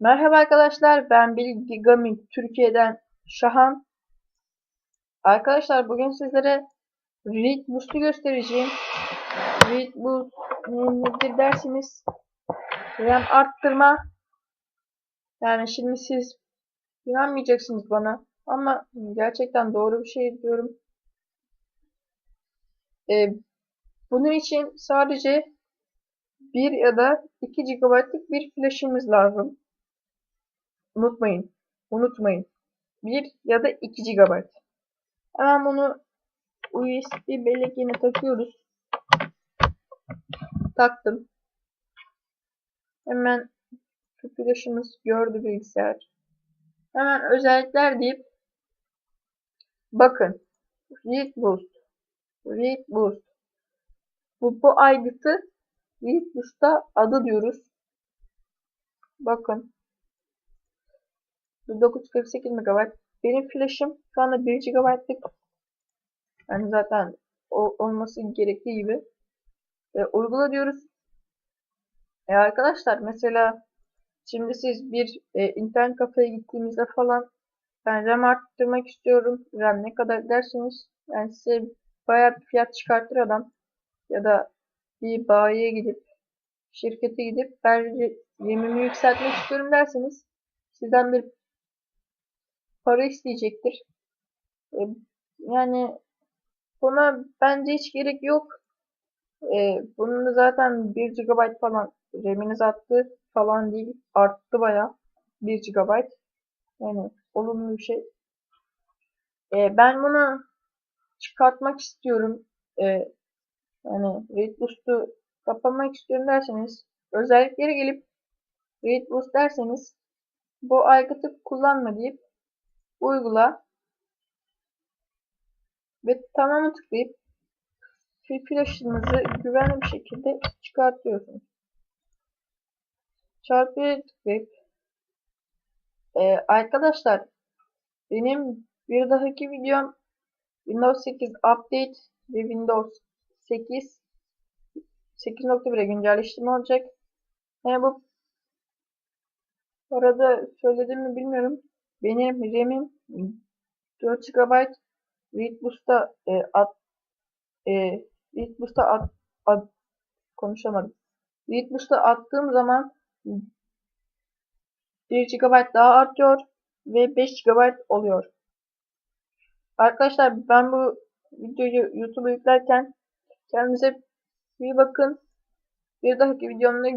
Merhaba arkadaşlar, ben Bilgi Gaming Türkiye'den Şahan. Arkadaşlar bugün sizlere Read Boost'u göstereceğim. Read Boost nedir dersiniz? RAM arttırma. Yani şimdi siz inanmayacaksınız bana ama gerçekten doğru bir şey diyorum. Ee, bunun için sadece 1 ya da 2 GB'lık bir flash'imiz lazım. Unutmayın. Unutmayın. 1 ya da 2 GB. Hemen bunu USB bellek yerine takıyoruz. Taktım. Hemen şu flaşımız gördü bilgisayar. Hemen özellikler deyip bakın. Read Boost. Read Boost. Bu, bu aygıtı Read Boost'a adı diyoruz. Bakın. 948 MB. Benim flash'ım şu anda 1 GB'lık. Yani zaten o, olması gerektiği gibi. E, uygula diyoruz. E, arkadaşlar mesela şimdi siz bir e, internet kafeye gittiğimizde falan ben RAM arttırmak istiyorum. RAM ne kadar dersiniz yani size bayağı bir fiyat çıkartır adam. Ya da bir bayiye gidip şirkete gidip ben RAM'imi yükseltmek istiyorum derseniz sizden bir para isteyecektir. E, yani buna bence hiç gerek yok. E, bunun zaten 1 GB falan RAM'iniz attı falan değil. Arttı baya 1 GB. Yani olumlu bir şey. E, ben bunu çıkartmak istiyorum. E, yani Read Boost'u kapamak istiyorum derseniz özelliklere gelip Read Boost derseniz bu aygıtı kullanma deyip uygula ve tamamı tıklayıp flaşınızı güvenli bir şekilde çıkartıyorsunuz. Çarpıya tıklayıp ee, arkadaşlar benim bir dahaki videom Windows 8 Update ve Windows 8 8.1'e güncelleştirme olacak. Yani bu arada söyledim mi bilmiyorum. Benim RAM'im 4 GB Readboost'a e, at e, Readboost'a at, at konuşamadım. Readboost'a attığım zaman 1 GB daha artıyor ve 5 GB oluyor. Arkadaşlar ben bu videoyu YouTube'a yüklerken kendinize iyi bakın. Bir dahaki videomda